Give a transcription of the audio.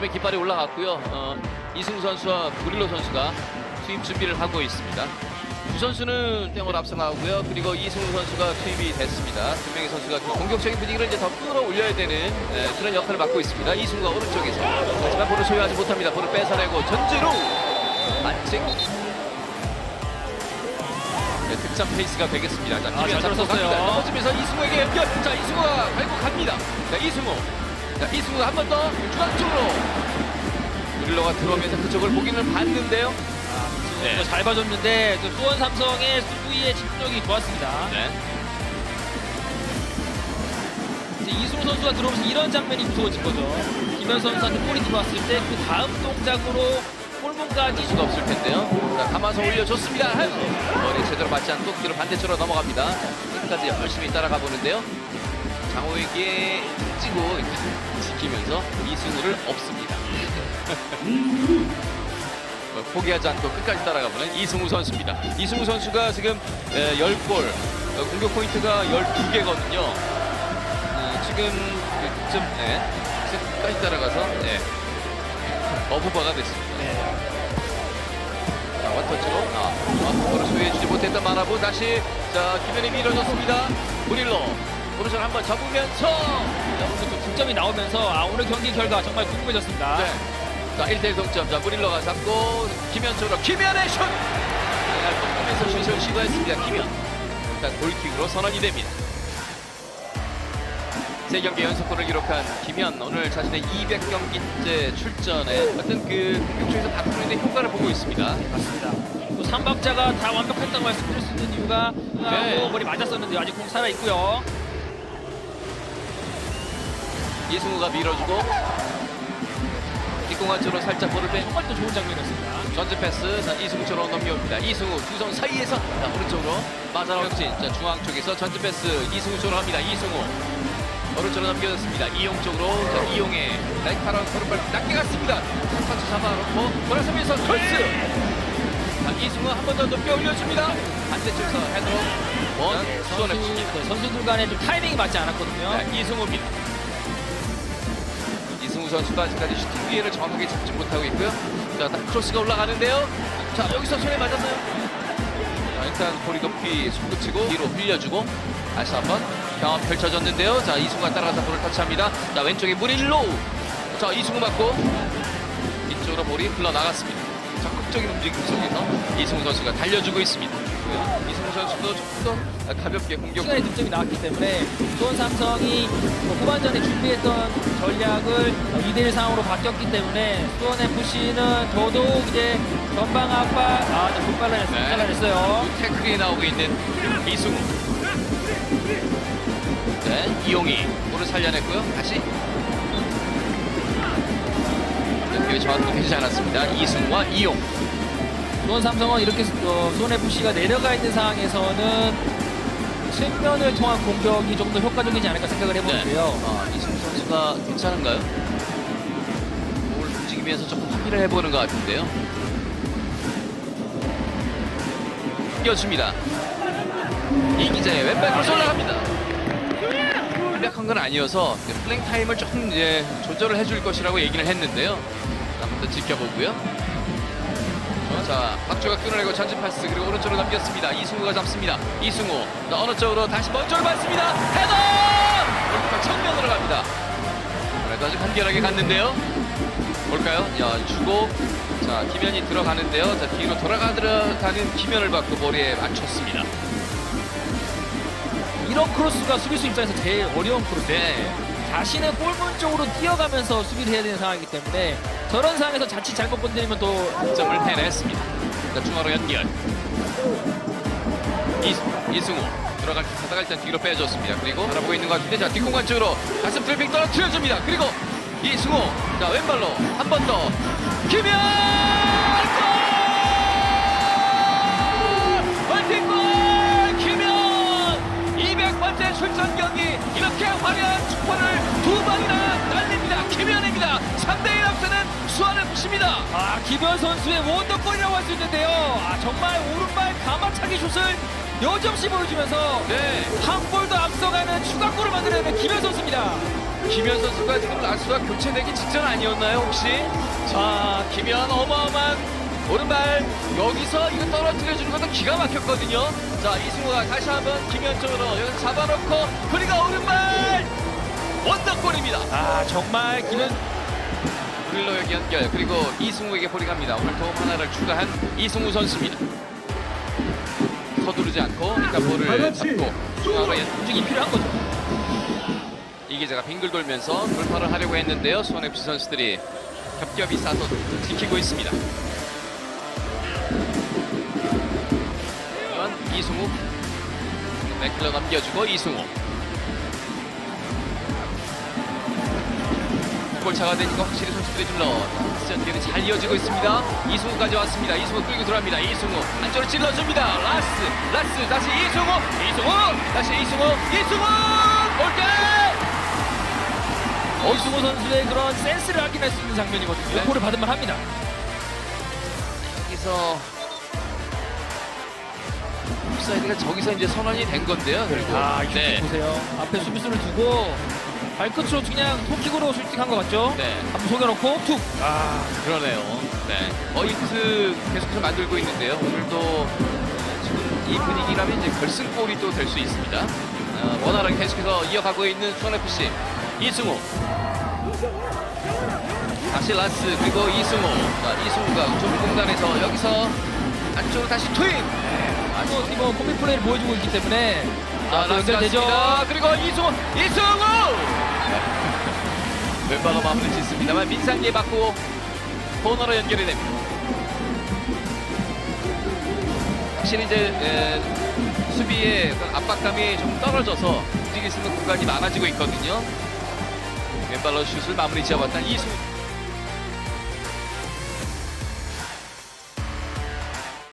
부침에 깃발이 올라갔고요. 어, 이승우 선수와 구릴로 선수가 투입 준비를 하고 있습니다. 두 선수는 땡을 앞서가고요. 그리고 이승우 선수가 투입이 됐습니다. 두 명의 선수가 그 공격적인 분위기를 이제 더 끌어올려야 되는 에, 그런 역할을 맡고 있습니다. 이승우가 오른쪽에서 하지만 볼을 소유하지 못합니다. 볼을 뺏어내고 전진우 반칙. 네, 득점 페이스가 되겠습니다. 자, 아, 김현 들었어요. 갑니다. 넘어지면서 이승우에게 연결. 자, 이승우가 갈고 갑니다. 자, 이승우. 자, 이승우가 한 번 더 중앙 쪽으로. 릴러가 들어오면서 그쪽을 보기는 봤는데요. 네. 네. 잘 봐줬는데 그 수원 삼성의 수비의 집중력이 좋았습니다. 네. 이제 이승우 선수가 들어오면서 이런 장면이 무서워진 거죠. 김현 선수한테 볼이 들어왔을 때 그 다음 동작으로 골문까지 수가 없을 텐데요. 자, 감아서 올려줬습니다. 머리 제대로 맞지 않고 뒤로 반대쪽으로 넘어갑니다. 끝까지 열심히 따라가 보는데요. 장호에게 찍고 지키면서 이승우를 없습니다. 어, 포기하지 않고 끝까지 따라가보는 이승우 선수입니다. 이승우 선수가 지금 에, 10골, 어, 공격 포인트가 12개거든요. 어, 지금 그 득점, 네, 끝까지 따라가서 네, 어부바가 됐습니다. 자, 원터치로 아, 원터치로 소유해주지 못했던 마라부 다시 자 김현이 밀어줬습니다. 무릴로 오른손 한번 접으면서 자, 오늘 좀 득점이 나오면서 아, 오늘 경기 결과 정말 궁금해졌습니다. 네. 자 1대1 동점 자 무릴로가 잡고 김현 쪽으로 김현의 슛 꺾으면서 슛을 시도했습니다. 김현 일단 골킥으로 선언이 됩니다. 세 경기 연속골을 기록한 김현 오늘 자신의 200경기째 출전에 어떤 그 공격쪽에서 다투는데 효과를 보고 있습니다. 맞습니다. 또 삼박자가 다 완벽했다고 말씀드릴 수 있는 이유가 네. 네. 머리 맞았었는데 아직 공 살아 있고요. 이승우가 밀어주고 뒷공간 쪽으로 살짝 볼을 뺀 정말 또 좋은 장면이었습니다. 전진 패스 자, 이승우 쪽으로 넘겨옵니다. 이승우 두손 사이에서 자, 오른쪽으로 자, 중앙 쪽에서 전진 패스 이승우 쪽으로 갑니다. 이승우 오른쪽으로 넘겨졌습니다. 이용 쪽으로 자, 이용의 날카로운 코르발 낮게 갔습니다. 터치 잡아놓고 돌아서면서 컬스 자, 이승우 한 번 더 높게 올려줍니다. 반대쪽에서 헤드로 원 붙입니다. 네, 선수들 간에 좀 타이밍이 맞지 않았거든요. 자, 이승우입니다. 선수가 아직까지 슈팅 기회를 정확하게 잡지 못하고 있고요. 자, 딱 크로스가 올라가는데요. 자, 여기서 손에 맞았나요? 자, 일단 볼이 높이 손붙이고 뒤로 흘려주고 다시 한번 경험 펼쳐졌는데요. 자, 이승우가 따라가서 볼을 터치합니다. 자, 왼쪽에 무릴로. 자, 이승우 맞고 뒤쪽으로 볼이 흘러나갔습니다. 적극적인 움직임 속에서 이승우 선수가 달려주고 있습니다. 이승우 선수도 조금 더 가볍게 공격 시간에 득점이 나왔기 때문에 수원 삼성이 뭐 후반전에 준비했던 전략을 2대1 상황으로 바뀌었기 때문에 수원 FC는 더더욱 이제 전방 압박 아, 좀 빨라냈어요. 네. 태클이 나오고 있는 이승우. 네, 이용이 볼을 살려냈고요. 다시. 연결이 정확히 되지 않았습니다. 이승우와 이용. 수원 삼성은 이렇게 어, 수원 FC가 내려가 있는 상황에서는 측면을 통한 공격이 좀더 효과적이지 않을까 생각을 해보는데요. 아, 이승우 선수가 괜찮은가요? 볼 움직이면서 조금 확인을 해보는 것 같은데요. 뛰어줍니다. 이 기자의 왼발 크로스 올라갑니다. 완벽한 건 아니어서 플랭 타임을 조금 이제 조절을 해줄 것이라고 얘기를 했는데요. 한번 더 지켜보고요. 자, 박주가 끊어내고 전진 패스 그리고 오른쪽으로 넘겼습니다. 이승우가 잡습니다. 이승우 자, 어느 쪽으로 다시 먼저를 받습니다. 헤더! 골키퍼 정면으로 갑니다. 그래도 아주 간결하게 갔는데요. 볼까요? 야, 주고 자, 김현이 들어가는데요. 자, 뒤로 돌아가 들어가는 김현을 받고 머리에 맞췄습니다. 이런 크로스가 수비수 입장에서 제일 어려운 크로스. 네. 자신의 골문 쪽으로 뛰어가면서 수비를 해야 되는 상황이기 때문에 저런 상황에서 자칫 잘못 건드리면 또 점을 해냈습니다. 자, 중앙으로 연결. 이, 이승우 들어갈 듯 하다가 일단 뒤로 빼줬습니다. 그리고 바라보고 있는 것 같은데 자 뒷공간 쪽으로 가슴 트래핑 떨어뜨려줍니다. 그리고 이승우 자 왼발로 한 번 더 김현 두 번이나 날립니다. 김현입니다. 3대1 앞서는 수원을 붙입니다. 아, 기변 선수의 원더골이라고 할 수 있는데요. 아, 정말 오른발 가마차기 슛을 여지없이 보여주면서 네. 한 골도 앞서가는 추가골을 만들어내는 기변 선수입니다. 김현 선수가 지금 라스와 교체되기 직전 아니었나요 혹시? 자 김현 어마어마한 오른발 여기서 이거 떨어뜨려 주는 것도 기가 막혔거든요. 자 이승우가 다시 한번 김현 쪽으로 여기서 잡아놓고 그리고 오른발 원더골입니다. 아 정말 그릴로 여기 연결 그리고 이승우에게 볼이 갑니다. 오늘 도움 하나를 추가한 이승우 선수입니다. 서두르지 않고 일단 볼을 잡고 중앙으로 연- 움직임이 필요한 거죠. 이기자가 빙글 돌면서 돌파를 하려고 했는데요. 수원FC 선수들이 겹겹이 싸서 지키고 있습니다. 이승우 맥클러 넘겨주고 이승우 골차가 되니까 확실히 선수들이 찔러 연결이 잘 이어지고 있습니다. 이승우까지 왔습니다. 이승우 끌고 들어갑니다. 이승우 안쪽으로 찔러줍니다. 라스 라스 다시 이승우 이승우 다시 이승우 이승우 골대 이승우 선수의 그런 센스를 확인할 수 있는 장면이거든요. 네. 골을 받으면 합니다. 여기서 옵사이드가 저기서 이제 선언이 된 건데요. 그리고 아, 네. 보세요. 앞에 수비수를 두고 발끝으로 그냥 톱킥으로 슈팅한 것 같죠? 네. 한번 속여놓고 툭. 아, 그러네요. 네. 어이트 계속해서 만들고 있는데요. 오늘도 어, 지금 이 분위기라면 이제 결승골이 또 될 수 있습니다. 어, 원활하게 계속해서 이어가고 있는 수원FC 이승우. 다시 라스 그리고 이승우. 자, 이승우가 좁은 공간에서 여기서 안쪽으로 다시 트윈. 또 이번 콤비 플레이를 보여주고 있기 때문에 아, 또 라스 연결되죠. 그리고 이승우, 이승우! 왼발로 마무리 짓습니다만 민상기에 받고 코너로 연결이 됩니다. 확실히 이제 에, 수비의 어떤 압박감이 좀 떨어져서 움직일 수 있는 공간이 많아지고 있거든요. 왼발로 슛을 마무리 지어봤던 이승우.